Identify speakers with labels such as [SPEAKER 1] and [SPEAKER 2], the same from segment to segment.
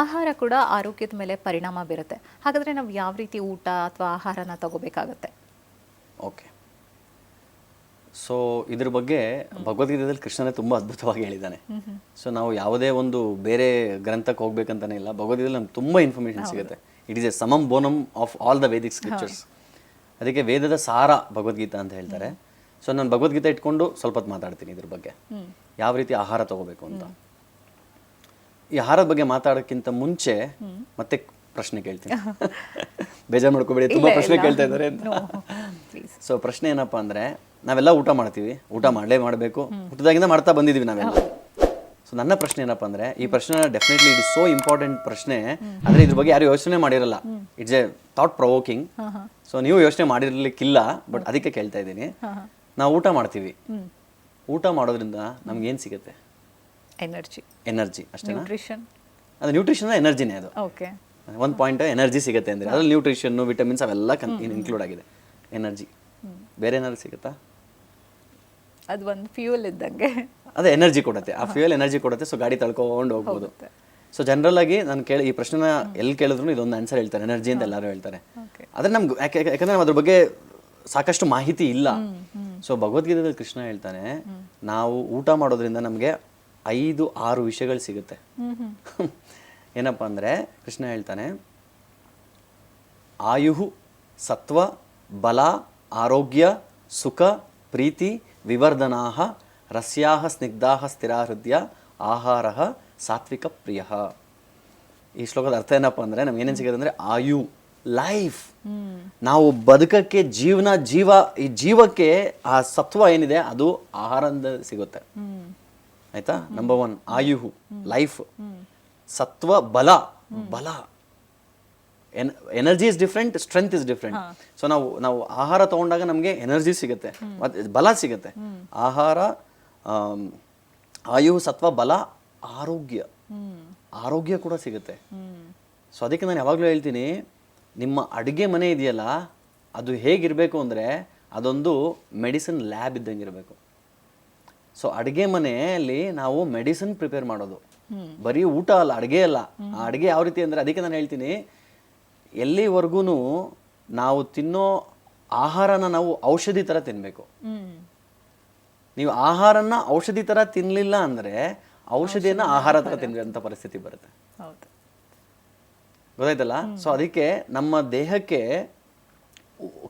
[SPEAKER 1] ಆಹಾರ ಕೂಡ ಆರೋಗ್ಯದ ಮೇಲೆ ಪರಿಣಾಮ ಬೀರುತ್ತೆ. ಹಾಗಾದ್ರೆ ನಾವು ಯಾವ ರೀತಿ ಊಟ ಅಥವಾ ಆಹಾರನ ತಗೋಬೇಕಾಗತ್ತೆ?
[SPEAKER 2] ಓಕೆ. ಸೊ ಇದ್ರ ಬಗ್ಗೆ ಭಗವದ್ಗೀತೆಯಲ್ಲಿ ಕೃಷ್ಣನೇ ತುಂಬ ಅದ್ಭುತವಾಗಿ ಹೇಳಿದ್ದಾನೆ. ಸೊ ನಾವು ಯಾವುದೇ ಒಂದು ಬೇರೆ ಗ್ರಂಥಕ್ಕೆ ಹೋಗ್ಬೇಕಂತಾನೆ ಇಲ್ಲ. ಭಗವದ್ಗೀತೆಯಲ್ಲಿ ನಮ್ಗೆ ತುಂಬ ಇನ್ಫಾರ್ಮೇಷನ್ ಸಿಗುತ್ತೆ. It is a summum bonum of all the Vedic scriptures ಅದಕ್ಕೆ ವೇದದ ಸಾರ ಭಗವದ್ಗೀತಾ ಅಂತ ಹೇಳ್ತಾರೆ. ಸೊ ನಾನು ಭಗವದ್ಗೀತೆ ಇಟ್ಕೊಂಡು ಸ್ವಲ್ಪ ಹೊತ್ತು ಮಾತಾಡ್ತೀನಿ ಇದ್ರ ಬಗ್ಗೆ. ಯಾವ ರೀತಿ ಆಹಾರ ತಗೋಬೇಕು ಅಂತ. ಈ ಆಹಾರದ ಬಗ್ಗೆ ಮಾತಾಡೋಕ್ಕಿಂತ ಮುಂಚೆ ಮತ್ತೆ ಪ್ರಶ್ನೆ ಕೇಳ್ತೀನಿ. ಬೇಜಾರು ಮಾಡ್ಕೋಬೇಡಿ ತುಂಬಾ ಪ್ರಶ್ನೆ ಕೇಳ್ತಾ ಇದ್ದಾರೆ ಅಂತ. ಸೊ ಪ್ರಶ್ನೆ ಏನಪ್ಪಾ ಅಂದ್ರೆ ನಾವೆಲ್ಲ ಊಟ ಮಾಡ್ತೀವಿ. ಊಟ ಮಾಡಲೇ ಮಾಡಬೇಕು. ಊಟದಾಗಿಂದ ಮಾಡ್ತಾ ಬಂದಿದ್ದೀವಿ ನಾವೆಲ್ಲ. ಸೊ ನನ್ನ ಪ್ರಶ್ನೆ ಏನಪ್ಪಾ ಅಂದ್ರೆ ಈ ಪ್ರಶ್ನೆ definitely it is so important ಪ್ರಶ್ನೆ. ಆದ್ರೆ ಇದ್ರ ಬಗ್ಗೆ ಯಾರು ಯೋಚನೆ ಮಾಡಿರಲ್ಲ. It's a thought provoking so ನೀವು ಯೋಚನೆ ಮಾಡಿರ್ಲಿಕ್ಕಿಲ್ಲ ಬಟ್ ಅದಕ್ಕೆ ಕೇಳ್ತಾ ಇದ್ದೀನಿ. ನಾವು ಊಟ ಮಾಡ್ತೀವಿ. ಊಟ ಮಾಡೋದ್ರಿಂದ ನಮ್ಗೆ ಏನು ಸಿಗುತ್ತೆ?
[SPEAKER 1] ಎನರ್ಜಿ
[SPEAKER 2] ಎನರ್ಜಿ ಅಷ್ಟೇನಾ?
[SPEAKER 1] ನ್ಯೂಟ್ರಿಷನ್
[SPEAKER 2] ಅದು ನ್ಯೂಟ್ರಿಷನ್ ಎನರ್ಜಿನೇ ಅದು.
[SPEAKER 1] ಓಕೆ
[SPEAKER 2] ಒಂದು ಪಾಯಿಂಟ್ ಎನರ್ಜಿ ಸಿಗುತ್ತೆ ಅಂದ್ರೆ. ಅದ್ರಲ್ಲಿ ನ್ಯೂಟ್ರಿಷನ್ ವಿಟಮಿನ್ಸ್ ಅವೆಲ್ಲ ಇನ್ಕ್ಲೂಡ್ ಆಗಿದೆ. ಎನರ್ಜಿ ಬೇರೆ ಏನಾದ್ರು ಸಿಗುತ್ತಾ?
[SPEAKER 1] ಅದು ಒಂದು ಫ್ಯೂಯಲ್ ಇದ್ದಂಗೆ.
[SPEAKER 2] ಅದೇ ಎನರ್ಜಿ ಕೊಡುತ್ತೆ. ಆ ಫ್ಯೂಯಲ್ ಎನರ್ಜಿ ಕೊಡುತ್ತೆ ಸೊ ಗಾಡಿ ತಳ್ಕೊಂಡು ಹೋಗ್ಬೋದು. ಸೊ ಜನರಲ್ ಆಗಿ ನಾನು ಕೇಳಿ ಈ ಪ್ರಶ್ನೆನ ಎಲ್ಲಿ ಕೇಳಿದ್ರು ಇದೊಂದು ಆನ್ಸರ್ ಹೇಳ್ತಾರೆ. ಎನರ್ಜಿ ಅಂತ ಎಲ್ಲರೂ ಹೇಳ್ತಾರೆ. ಆದರೆ ನಮ್ಗೆ ಯಾಕೆ ಯಾಕಂದ್ರೆ ಅದ್ರ ಬಗ್ಗೆ ಸಾಕಷ್ಟು ಮಾಹಿತಿ ಇಲ್ಲ. ಸೊ ಭಗವದ್ಗೀತೆಯಲ್ಲಿ ಕೃಷ್ಣ ಹೇಳ್ತಾನೆ ನಾವು ಊಟ ಮಾಡೋದ್ರಿಂದ ನಮಗೆ ಐದು ಆರು ವಿಷಯಗಳು ಸಿಗುತ್ತೆ. ಏನಪ್ಪ ಅಂದರೆ ಕೃಷ್ಣ ಹೇಳ್ತಾನೆ ಆಯುಹು ಸತ್ವ ಬಲ ಆರೋಗ್ಯ ಸುಖ ಪ್ರೀತಿ ವಿವರ್ಧನಾಹ ರಸ್ಯಾಹ ಸ್ನಿಗ್ಧಾಹ ಸ್ಥಿರಾಹೃದಯ ಆಹಾರ ಸಾತ್ವಿಕ ಪ್ರಿಯ ಈ ಶ್ಲೋಕದ ಅರ್ಥ ಏನಪ್ಪ ಅಂದರೆ ನಮ್ಗೆ ಏನೇನು ಸಿಗುತ್ತೆ ಅಂದ್ರೆ ಆಯು ಲೈಫ್. ನಾವು ಬದುಕಕ್ಕೆ ಜೀವನ ಜೀವ ಈ ಜೀವಕ್ಕೆ ಆ ಸತ್ವ ಏನಿದೆ ಅದು ಆಹಾರದಿಂದ ಸಿಗುತ್ತೆ. ಆಯ್ತಾ? ನಂಬರ್ ಒನ್ ಆಯುಹು ಲೈಫ್ ಸತ್ವ ಬಲ. ಬಲ. Energy is different strength is different so ನಾವು ನಾವು ಆಹಾರ ತಗೊಂಡಾಗ ನಮಗೆ ಎನರ್ಜಿ ಸಿಗುತ್ತೆ. ಮತ್ತೆ ಬಲ ಸಿಗುತ್ತೆ. ಆಹಾರ ಆಯುಹು ಆಯು ಸತ್ವ ಬಲ ಆರೋಗ್ಯ. ಆರೋಗ್ಯ ಕೂಡ ಸಿಗುತ್ತೆ. ಸೊ ಅದಕ್ಕೆ ನಾನು ಯಾವಾಗಲೂ ಹೇಳ್ತೀನಿ ನಿಮ್ಮ ಅಡುಗೆ ಮನೆ ಇದೆಯಲ್ಲ ಅದು ಹೇಗಿರಬೇಕು ಅಂದರೆ ಅದೊಂದು ಮೆಡಿಸಿನ್ ಲ್ಯಾಬ್ ಇದ್ದಂಗೆ ಇರಬೇಕು ಸೊ ಅಡುಗೆ ಮನೆಯಲ್ಲಿ ನಾವು ಮೆಡಿಸಿನ್ ಪ್ರಿಪೇರ್ ಮಾಡೋದು. ಬರೀ ಊಟ ಅಲ್ಲ ಅಡುಗೆ ಅಲ್ಲ. ಆ ಅಡುಗೆ ಯಾವ ರೀತಿ ಅಂದರೆ ಅದಕ್ಕೆ ನಾನು ಹೇಳ್ತೀನಿ. ಎಲ್ಲಿವರೆಗೂ ನಾವು ತಿನ್ನೋ ಆಹಾರನ ನಾವು ಔಷಧಿ ಥರ ತಿನ್ನಬೇಕು ನೀವು ಆಹಾರನ ಔಷಧಿ ಥರ ತಿನ್ನಲಿಲ್ಲ ಅಂದರೆ ಔಷಧಿಯನ್ನ ಆಹಾರ ಥರ ತಿನ್ನುವಂಥ ಪರಿಸ್ಥಿತಿ ಬರುತ್ತೆ. ಗೊತ್ತಾಯ್ತಲ್ಲ? ಸೊ ಅದಕ್ಕೆ ನಮ್ಮ ದೇಹಕ್ಕೆ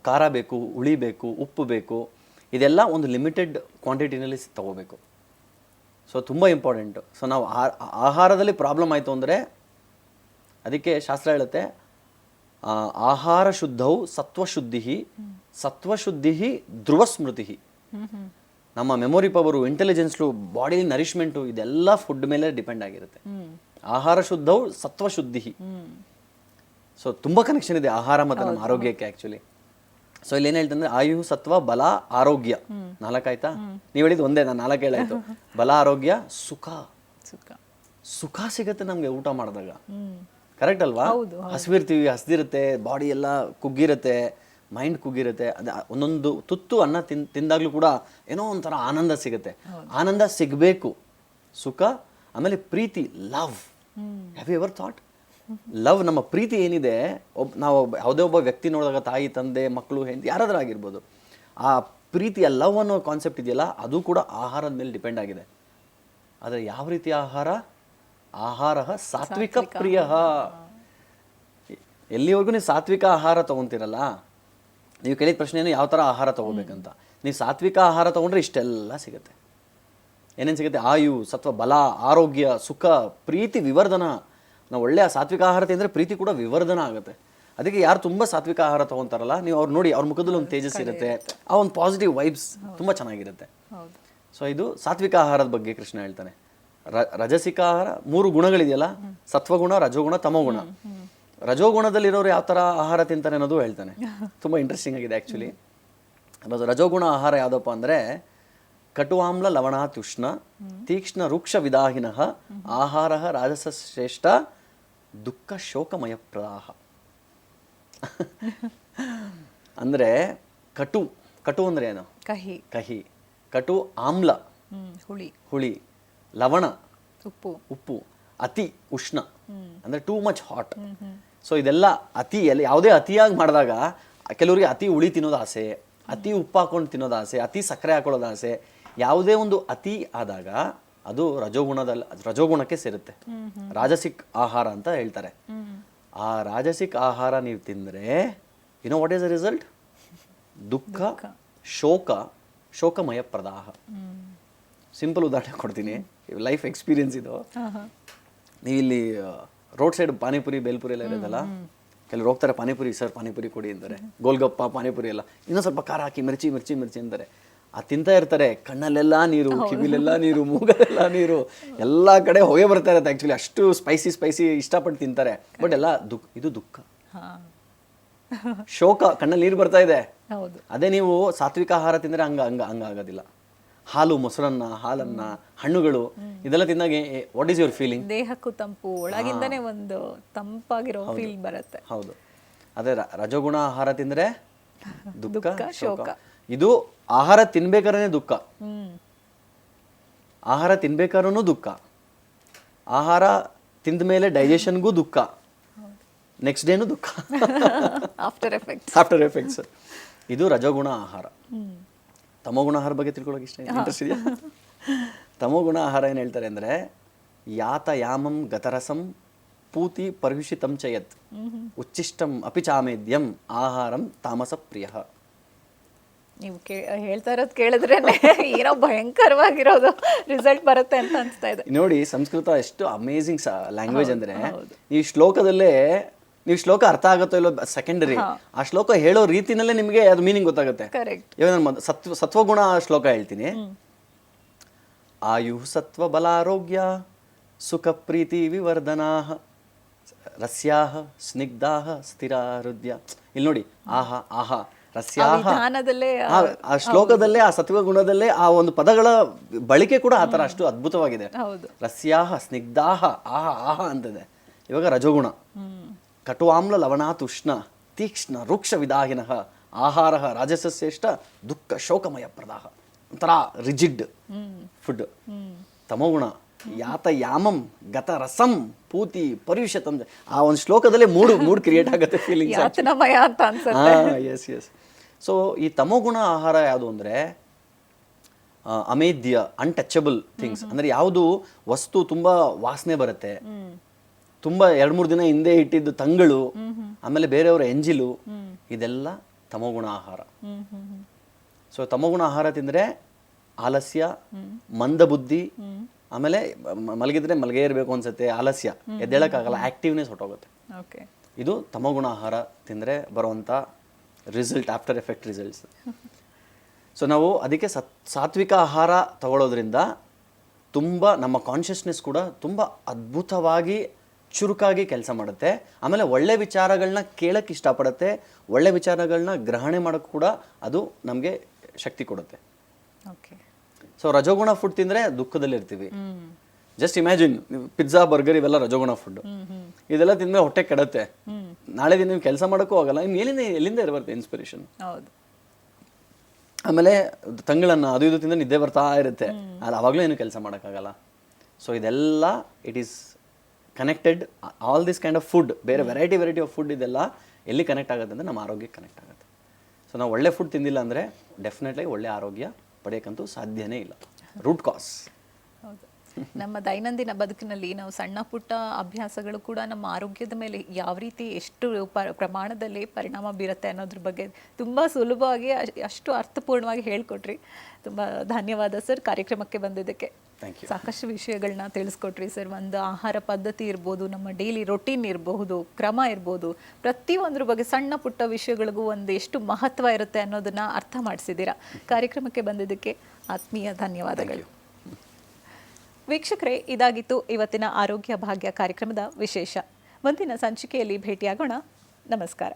[SPEAKER 2] ಖಾರ ಬೇಕು ಹುಳಿ ಬೇಕು ಉಪ್ಪು ಬೇಕು. ಇದೆಲ್ಲ ಒಂದು ಲಿಮಿಟೆಡ್ ಕ್ವಾಂಟಿಟಿನಲ್ಲಿ ತಗೋಬೇಕು. ಸೊ ತುಂಬ ಇಂಪಾರ್ಟೆಂಟು ಸೊ ನಾವು ಆಹಾರದಲ್ಲಿ ಪ್ರಾಬ್ಲಮ್ ಆಯಿತು ಅಂದರೆ ಅದಕ್ಕೆ ಶಾಸ್ತ್ರ ಹೇಳುತ್ತೆ ಆಹಾರ ಶುದ್ಧವು ಸತ್ವಶುದ್ಧಿ ಸತ್ವಶುದ್ಧಿ ಧ್ರುವ ಸ್ಮೃತಿ ನಮ್ಮ ಮೆಮೊರಿ ಪವರು ಇಂಟೆಲಿಜೆನ್ಸ್ಲು ಬಾಡಿ ನರಿಶ್ಮೆಂಟು ಇದೆಲ್ಲ ಫುಡ್ ಮೇಲೆ ಡಿಪೆಂಡ್ ಆಗಿರುತ್ತೆ. ಆಹಾರ ಶುದ್ಧವು ಸತ್ವಶುದ್ಧಿ ಸೊ ತುಂಬ ಕನೆಕ್ಷನ್ ಇದೆ ಆಹಾರ ಮತ್ತು ನಮ್ಮ ಆರೋಗ್ಯಕ್ಕೆ ಆ್ಯಕ್ಚುಲಿ ಸೊ ಇಲ್ಲಿ ಏನು ಹೇಳ್ತಂದ್ರೆ ಆಯು ಸತ್ವ ಬಲ ಆರೋಗ್ಯ. ನಾಲ್ಕಾಯ್ತಾ ನೀವು ಹೇಳಿದ್ ಒಂದೇ ನಾನು ನಾಲ್ಕು ಹೇಳಾಯ್ತು. ಬಲ ಆರೋಗ್ಯ ಸುಖ.
[SPEAKER 1] ಸುಖ.
[SPEAKER 2] ಸುಖ ಸಿಗುತ್ತೆ ನಮಗೆ ಊಟ ಮಾಡಿದಾಗ. ಕರೆಕ್ಟ್ ಅಲ್ವಾ? ಹಸಿವಿರ್ತೀವಿ ಹಸ್ದಿರುತ್ತೆ ಬಾಡಿ ಎಲ್ಲ ಕುಗ್ಗಿರುತ್ತೆ ಮೈಂಡ್ ಕುಗ್ಗಿರುತ್ತೆ. ಅದ ಒಂದೊಂದು ತುತ್ತು ಅನ್ನ ತಿನ್ ತಿಂದಾಗ್ಲೂ ಕೂಡ ಏನೋ ಒಂಥರ ಆನಂದ ಸಿಗುತ್ತೆ. ಆನಂದ ಸಿಗಬೇಕು. ಸುಖ ಆಮೇಲೆ ಪ್ರೀತಿ love have you ever thought love ನಮ್ಮ ಪ್ರೀತಿ ಏನಿದೆ ಒಬ್ ನಾವು ಯಾವುದೇ ಒಬ್ಬ ವ್ಯಕ್ತಿ ನೋಡಿದಾಗ ತಾಯಿ ತಂದೆ ಮಕ್ಕಳು ಹೆಂಡತಿ ಯಾರಾದರೂ ಆಗಿರ್ಬೋದು ಆ ಪ್ರೀತಿಯ ಲವ್ ಅನ್ನೋ ಕಾನ್ಸೆಪ್ಟ್ ಇದೆಯಲ್ಲ ಅದು ಕೂಡ ಆಹಾರದ ಮೇಲೆ ಡಿಪೆಂಡ್ ಆಗಿದೆ. ಆದರೆ ಯಾವ ರೀತಿ ಆಹಾರ? ಆಹಾರ ಸಾತ್ವಿಕ ಪ್ರಿಯ ಎಲ್ಲಿವರೆಗೂ ನೀವು ಸಾತ್ವಿಕ ಆಹಾರ ತಗೊಂತೀರಲ್ಲ? ನೀವು ಕೇಳಿದ ಪ್ರಶ್ನೆ ಏನು ಯಾವ ಥರ ಆಹಾರ ತಗೋಬೇಕಂತ? ನೀವು ಸಾತ್ವಿಕ ಆಹಾರ ತಗೊಂಡ್ರೆ ಇಷ್ಟೆಲ್ಲ ಸಿಗುತ್ತೆ. ಏನೇನು ಸಿಗುತ್ತೆ? ಆಯು ಸತ್ವ ಬಲ ಆರೋಗ್ಯ ಸುಖ ಪ್ರೀತಿ ವಿವರ್ಧನ. ನಾವು ಒಳ್ಳೆಯ ಸಾತ್ವಿಕ ಆಹಾರ ತಿಂದರೆ ಪ್ರೀತಿ ಕೂಡ ವಿವರ್ಧನ ಆಗುತ್ತೆ. ಅದಕ್ಕೆ ಯಾರು ತುಂಬ ಸಾತ್ವಿಕ ಆಹಾರ ತಗೊಂತಾರಲ್ಲ ನೀವು ಅವ್ರು ನೋಡಿ ಅವ್ರ ಮುಖದಲ್ಲಿ ಒಂದು ತೇಜಸ್ ಇರುತ್ತೆ. ಆ ಒಂದು ಪಾಸಿಟಿವ್ ವೈಬ್ಸ್ ತುಂಬ ಚೆನ್ನಾಗಿರುತ್ತೆ. ಸೊ ಇದು ಸಾತ್ವಿಕ ಆಹಾರದ ಬಗ್ಗೆ ಕೃಷ್ಣ ಹೇಳ್ತಾನೆ. ರ- ರಜಸಿಕ ಆಹಾರ ಮೂರು ಗುಣಗಳಿದೆಯಲ್ಲ ಸತ್ವಗುಣ ರಜೋಗುಣ ತಮೋಗುಣ. ರಜೋಗುಣದಲ್ಲಿರೋರು ಯಾವ ಥರ ಆಹಾರ ತಿಂತಾರೆ ಅನ್ನೋದು ಹೇಳ್ತಾನೆ. ತುಂಬ ಇಂಟ್ರೆಸ್ಟಿಂಗ್ ಆಗಿದೆ ಆ್ಯಕ್ಚುಲಿ ರಜೋಗುಣ ಆಹಾರ ಯಾವುದಪ್ಪ ಅಂದರೆ ಕಟುವಾಮ್ಲ ಲವಣಾತ್ಯುಷ್ಣ ತೀಕ್ಷ್ಣ ರುಕ್ಷ ವಿದಾಹಿನ ಆಹಾರ ರಾಜಸ ಶ್ರೇಷ್ಠ ದುಃಖ ಶೋಕಮಯ ಪ್ರದಾಹ. ಅಂದರೆ ಕಟು ಕಟು ಅಂದ್ರೆ ಏನು?
[SPEAKER 1] ಕಹಿ.
[SPEAKER 2] ಕಹಿ. ಕಟು ಆಮ್ಲ.
[SPEAKER 1] ಹುಳಿ.
[SPEAKER 2] ಹುಳಿ. ಲವಣ.
[SPEAKER 1] ಉಪ್ಪು.
[SPEAKER 2] ಉಪ್ಪು. ಅತಿ ಉಷ್ಣ. ಅಂದರೆ ಟೂ ಮಚ್ ಹಾಟ್ ಸೊ ಇದೆಲ್ಲ ಅತಿ ಎಲ್ಲ ಯಾವುದೇ ಅತಿಯಾಗಿ ಮಾಡಿದಾಗ ಕೆಲವರಿಗೆ ಅತಿ ಹುಳಿ ತಿನ್ನೋದು ಆಸೆ ಅತಿ ಉಪ್ಪು ಹಾಕೊಂಡು ತಿನ್ನೋದು ಆಸೆ ಅತಿ ಸಕ್ಕರೆ ಹಾಕೊಳ್ಳೋದು ಆಸೆ ಯಾವುದೇ ಒಂದು ಅತಿ ಆದಾಗ ಅದು ರಜೋಗುಣದಲ್ಲಿ ರಜೋಗುಣಕ್ಕೆ ಸೇರುತ್ತೆ. ರಾಜಸಿಕ್ ಆಹಾರ ಅಂತ ಹೇಳ್ತಾರೆ. ಆ ರಾಜಸಿಕ್ ಆಹಾರ ನೀವು ತಿಂದರೆ know what is the result ದುಃಖ ಶೋಕ ಶೋಕಮಯ ಪ್ರದಾಹ. ಸಿಂಪಲ್ ಉದಾಹರಣೆ ಕೊಡ್ತೀನಿ. ಲೈಫ್ ಎಕ್ಸ್ಪೀರಿಯನ್ಸ್ ಇದು. ನೀವು ಇಲ್ಲಿ ರೋಡ್ ಸೈಡ್ ಪಾನಿಪುರಿ ಬೇಲ್ಪುರಿ ಎಲ್ಲ ಇರೋದಲ್ಲ? ಕೆಲವರು ಹೋಗ್ತಾರೆ ಪಾನಿಪುರಿ ಸರ್ ಪಾನಿಪುರಿ ಕೊಡಿ ಅಂತಾರೆ ಗೋಲ್ಗಪ್ಪ ಪಾನಿಪುರಿ ಎಲ್ಲ. ಇನ್ನೊಂದು ಸ್ವಲ್ಪ ಖಾರ ಹಾಕಿ ಮಿರ್ಚಿ ಮಿರ್ಚಿ ಮಿರ್ಚಿ ಅಂತಾರೆ ಆ ತಿಂತಾ ಇರ್ತಾರೆ. ಕಣ್ಣಲ್ಲೆಲ್ಲ ನೀರು ಕಿವಿಲೆಲ್ಲ ನೀರು ಮೂಗಲೆಲ್ಲ ನೀರು ಎಲ್ಲ ಕಡೆ ಹೊಗೆ ಬರ್ತಾ ಇರುತ್ತೆ ಆಕ್ಚುಲಿ ಅಷ್ಟು ಸ್ಪೈಸಿ ಸ್ಪೈಸಿ ಇಷ್ಟಪಟ್ಟು ತಿಂತಾರೆ. ಬಟ್ ಎಲ್ಲ ದುಃಖ ಇದು ದುಃಖ. ಶೋಕ ಕಣ್ಣಲ್ಲಿ ನೀರು ಬರ್ತಾ ಇದೆ.
[SPEAKER 1] ಹೌದು.
[SPEAKER 2] ಅದೇ ನೀವು ಸಾತ್ವಿಕ ಆಹಾರ ತಿಂದರೆ ಹಂಗ ಹಂಗ ಹಂಗ ಆಗೋದಿಲ್ಲ. ಹಾಲು ಮೊಸರನ್ನ ಹಾಲನ್ನ ಹಣ್ಣುಗಳು ಇದೆಲ್ಲ ತಿಂದಾಗ ವಾಟ್ ಈಸ್ ಯುವರ್ ಫೀಲಿಂಗ್
[SPEAKER 1] ದೇಹಕ್ಕೂ ತಂಪು ಒಳಗಿಂದನೇ ಒಂದು ತಂಪಾಗಿರೋ ಫೀಲ್ ಬರುತ್ತೆ.
[SPEAKER 2] ಹೌದು. ಅದೇ ರಜಗುಣ ಆಹಾರ ತಿಂದರೆ ದುಃಖ ಶೋಕ. ಇದು ಆಹಾರ ತಿನ್ಬೇಕಾದ್ರೆ ದುಃಖ. ಆಹಾರ ತಿನ್ಬೇಕಾದ್ರೂ ದುಃಖ. ಆಹಾರ ತಿಂದ ಮೇಲೆ ಡೈಜೆಷನ್ಗೂ ದುಃಖ. ನೆಕ್ಸ್ಟ್ ಡೇನು ದುಃಖ.
[SPEAKER 1] ಆಫ್ಟರ್ ಎಫೆಕ್ಟ್
[SPEAKER 2] ಆಫ್ಟರ್ ಎಫೆಕ್ಟ್ಸ್ ಇದು ರಜೋಗುಣ ಆಹಾರ. ತಮೋಗುಣ ಆಹಾರ ಬಗ್ಗೆ ತಿಳ್ಕೊಳ್ಳೋಕೆ ಇಷ್ಟ ಇಂಟ್ರೆಸ್ಟ್ ಇದೆಯಾ? ತಮೋಗುಣ ಆಹಾರ ಏನು ಹೇಳ್ತಾರೆ ಅಂದರೆ ಯಾತ ಯಾಮಂ ಗತರಸಂ ಪೂತಿ ಪರ್ಹುಷಿತಂ ಚಯತ್. ಉಚ್ಚಿಷ್ಟಂ ಅಪಿ ಚಾಮೇದ್ಯಂ ಆಹಾರಂ ತಾಮಸ ಪ್ರಿಯ.
[SPEAKER 1] ನೀವು ಕೇ ಹೇಳ್ತಾ ಇರೋದು ಕೇಳಿದ್ರೆ ಏನೋ ಭಯಂಕರವಾಗಿರೋದು ರಿಸಲ್ಟ್ ಬರುತ್ತೆ ಅಂತ ಅನ್ಸ್ತಾ ಇದೆ.
[SPEAKER 2] ನೋಡಿ ಸಂಸ್ಕೃತ ಎಷ್ಟು ಅಮೇಝಿಂಗ್ ಲ್ಯಾಂಗ್ವೇಜ್ ಅಂದರೆ ಈ ಶ್ಲೋಕದಲ್ಲೇ ನೀವು ಶ್ಲೋಕ ಅರ್ಥ ಆಗುತ್ತೋ ಇಲ್ಲೋ ಸೆಕೆಂಡರಿ ಆ ಶ್ಲೋಕ ಹೇಳೋ ರೀತಿನಲ್ಲೇ ನಿಮಗೆ ಅದು ಮೀನಿಂಗ್ ಗೊತ್ತಾಗುತ್ತೆ.
[SPEAKER 1] ಕರೆಕ್ಟ್
[SPEAKER 2] ಇವಾಗ ಸತ್ವ ಸತ್ವಗುಣ ಶ್ಲೋಕ ಹೇಳ್ತೀನಿ. ಆಯು ಸತ್ವ ಬಲಾರೋಗ್ಯ ಸುಖ ಪ್ರೀತಿ ವಿವರ್ಧನಾ ರಸ್ಯಾಹ ಸ್ನಿಗ್ಧಾಹ ಸ್ಥಿರ ಹೃದಯ ಇಲ್ಲಿ ನೋಡಿ ಆಹಾ ಆಹ. ರಸ್ಯಾಹ ಆ ಶ್ಲೋಕದಲ್ಲೇ ಆ ಸತ್ವ ಗುಣದಲ್ಲೇ ಆ ಒಂದು ಪದಗಳ ಬಳಕೆ ಕೂಡ ಆ ಥರ ಅಷ್ಟು ಅದ್ಭುತವಾಗಿದೆ. ರಸ್ಯಾಹ ಸ್ನಿಗ್ಧಾಹ ಆಹ ಆಹ ಅಂತದೆ. ಇವಾಗ ರಜೋಗುಣ. ಕಟುವಾಮ್ಲ ಲವಣಾತುಷ್ಣ ತೀಕ್ಷ್ಣ ರುಕ್ಷ ವಿದಾಹಿನಃ ಆಹಾರ ರಾಜಸಶ್ರೇಷ್ಠ ದುಃಖ ಶೋಕಮಯ ಪ್ರದಾಹ. ಒಂಥರ ರಿಜಿಡ್ ಫುಡ್. ತಮೋಗುಣ. ಯಾತ ಯಾಮಂ ಗತ ರಸಂ ಪೂತಿ ಪರ್ಯುಷತಂ ಆ ಒಂದು ಶ್ಲೋಕದಲ್ಲೇ ಮೂಡ್ ಮೂಡ್ ಕ್ರಿಯೇಟ್ ಆಗುತ್ತೆ ಫೀಲಿಂಗ್ಸ್
[SPEAKER 1] ಅಂತ
[SPEAKER 2] ಎಸ್ ಎಸ್ ಸೊ ಈ ತಮೋಗುಣ ಆಹಾರ ಯಾವುದು ಅಂದರೆ ಅಮೇಧ್ಯ ಅನ್ಟಚಬಲ್ ಥಿಂಗ್ಸ್ ಅಂದರೆ ಯಾವುದು ವಸ್ತು ತುಂಬ ವಾಸನೆ ಬರುತ್ತೆ. ತುಂಬ ಎರಡು ಮೂರು ದಿನ ಹಿಂದೆ ಇಟ್ಟಿದ್ದು ತಂಗಳು ಆಮೇಲೆ ಬೇರೆಯವರ ಎಂಜಿಲು ಇದೆಲ್ಲ ತಮೋಗುಣ ಆಹಾರ. ಸೊ ತಮೋಗುಣ ಆಹಾರ ತಿಂದರೆ ಆಲಸ್ಯ ಮಂದ ಬುದ್ಧಿ ಆಮೇಲೆ ಮಲಗಿದ್ರೆ ಮಲಗೇ ಇರಬೇಕು ಅನ್ಸುತ್ತೆ ಆಲಸ್ಯ. ಎದ್ದೇಳಕ್ಕಾಗಲ್ಲ ಆಕ್ಟಿವ್ನೆಸ್ ಹೊಟ್ಟೋಗುತ್ತೆ
[SPEAKER 1] ಓಕೆ.
[SPEAKER 2] ಇದು ತಮಗುಣ ಆಹಾರ ತಿಂದರೆ ಬರುವಂಥ result after effect results so ನಾವು ಅದಕ್ಕೆ ಸತ್ ಸಾತ್ವಿಕ ಆಹಾರ ತಗೊಳ್ಳೋದ್ರಿಂದ ತುಂಬ ನಮ್ಮ ಕಾನ್ಷಿಯಸ್ನೆಸ್ ಕೂಡ ತುಂಬ ಅದ್ಭುತವಾಗಿ ಚುರುಕಾಗಿ ಕೆಲಸ ಮಾಡುತ್ತೆ. ಆಮೇಲೆ ಒಳ್ಳೆ ವಿಚಾರಗಳನ್ನ ಕೇಳಕ್ಕೆ ಇಷ್ಟಪಡುತ್ತೆ ಒಳ್ಳೆ ವಿಚಾರಗಳನ್ನ ಗ್ರಹಣೆ ಮಾಡೋಕ್ಕೆ ಕೂಡ ಅದು ನಮಗೆ ಶಕ್ತಿ ಕೊಡುತ್ತೆ.
[SPEAKER 1] ಓಕೆ.
[SPEAKER 2] ಸೊ ರಜೋಗುಣ ಫುಡ್ ತಿಂದ್ರೆ ದುಃಖದಲ್ಲಿ ಇರ್ತೀವಿ ಜಸ್ಟ್ ಇಮ್ಯಾಜಿನ್ ಪಿಜ್ಜಾ ಬರ್ಗರ್ ಇವೆಲ್ಲ ರಜೋಗುಣ ಫುಡ್ ಇದೆಲ್ಲ ತಿಂದ್ರೆ ಹೊಟ್ಟೆ ಕೆಡತ್ತೆ. ನಾಳೆ ದಿನ ನೀವು ಕೆಲಸ ಮಾಡೋಕ್ಕೂ ಆಗಲ್ಲ. ಇನ್ನು ಎಲ್ಲಿಂದ ಎಲ್ಲಿಂದ ಇರಬಾರ್ದು ಇನ್ಸ್ಪಿರೇಷನ್ ಆಮೇಲೆ ತಂಗಳನ್ನ ಅದು ಇದು ತಿಂದ್ರೆ ನಿದ್ದೆ ಬರ್ತಾ ಇರುತ್ತೆ. ಅದು ಅವಾಗಲೂ ಏನು ಕೆಲಸ ಮಾಡೋಕ್ಕಾಗಲ್ಲ. ಸೊ ಇದೆಲ್ಲ it is connected all this kind of food ಬೇರೆ ವೆರೈಟಿ ವೆರೈಟಿ ಆಫ್ ಫುಡ್ ಇದೆಲ್ಲ ಎಲ್ಲಿ ಕನೆಕ್ಟ್ ಆಗುತ್ತೆ ಅಂದರೆ ನಮ್ಮ ಆರೋಗ್ಯಕ್ಕೆ ಕನೆಕ್ಟ್ ಆಗುತ್ತೆ. ಸೊ ನಾವು ಒಳ್ಳೆ ಫುಡ್ ತಿಂದಿಲ್ಲ ಅಂದರೆ ಡೆಫಿನೆಟ್ಲಿ ಒಳ್ಳೆ ಆರೋಗ್ಯ ಪಡೆಯೋಕ್ಕಂತೂ ಸಾಧ್ಯನೇ ಇಲ್ಲ. ರೂಟ್ ಕಾಸ್
[SPEAKER 1] ನಮ್ಮ ದೈನಂದಿನ ಬದುಕಿನಲ್ಲಿ ನಾವು ಸಣ್ಣ ಪುಟ್ಟ ಅಭ್ಯಾಸಗಳು ಕೂಡ ನಮ್ಮ ಆರೋಗ್ಯದ ಮೇಲೆ ಯಾವ ರೀತಿ ಎಷ್ಟು ಪ್ರಮಾಣದಲ್ಲಿ ಪರಿಣಾಮ ಬೀರುತ್ತೆ ಅನ್ನೋದ್ರ ಬಗ್ಗೆ ತುಂಬ ಸುಲಭವಾಗಿ ಅಷ್ಟು ಅರ್ಥಪೂರ್ಣವಾಗಿ ಹೇಳ್ಕೊಟ್ರಿ. ತುಂಬ ಧನ್ಯವಾದ ಸರ್. ಕಾರ್ಯಕ್ರಮಕ್ಕೆ ಬಂದಿದ್ದಕ್ಕೆ. ಸಾಕಷ್ಟು ವಿಷಯಗಳನ್ನ ತಿಳಿಸ್ಕೊಟ್ರಿ ಸರ್. ಒಂದು ಆಹಾರ ಪದ್ಧತಿ ಇರ್ಬೋದು ನಮ್ಮ ಡೈಲಿ ರೊಟೀನ್ ಇರಬಹುದು ಕ್ರಮ ಇರ್ಬೋದು. ಪ್ರತಿಯೊಂದ್ರ ಬಗ್ಗೆ ಸಣ್ಣ ಪುಟ್ಟ ವಿಷಯಗಳಿಗೂ ಒಂದು ಎಷ್ಟು ಮಹತ್ವ ಇರುತ್ತೆ ಅನ್ನೋದನ್ನ ಅರ್ಥ ಮಾಡಿಸಿದ್ದೀರಾ? ಕಾರ್ಯಕ್ರಮಕ್ಕೆ ಬಂದಿದ್ದಕ್ಕೆ ಆತ್ಮೀಯ ಧನ್ಯವಾದಗಳು. ವೀಕ್ಷಕರೇ ಇದಾಗಿತ್ತು ಇವತ್ತಿನ ಆರೋಗ್ಯ ಭಾಗ್ಯ ಕಾರ್ಯಕ್ರಮದ ವಿಶೇಷ. ಮುಂದಿನ ಸಂಚಿಕೆಯಲ್ಲಿ ಭೇಟಿಯಾಗೋಣ. ನಮಸ್ಕಾರ.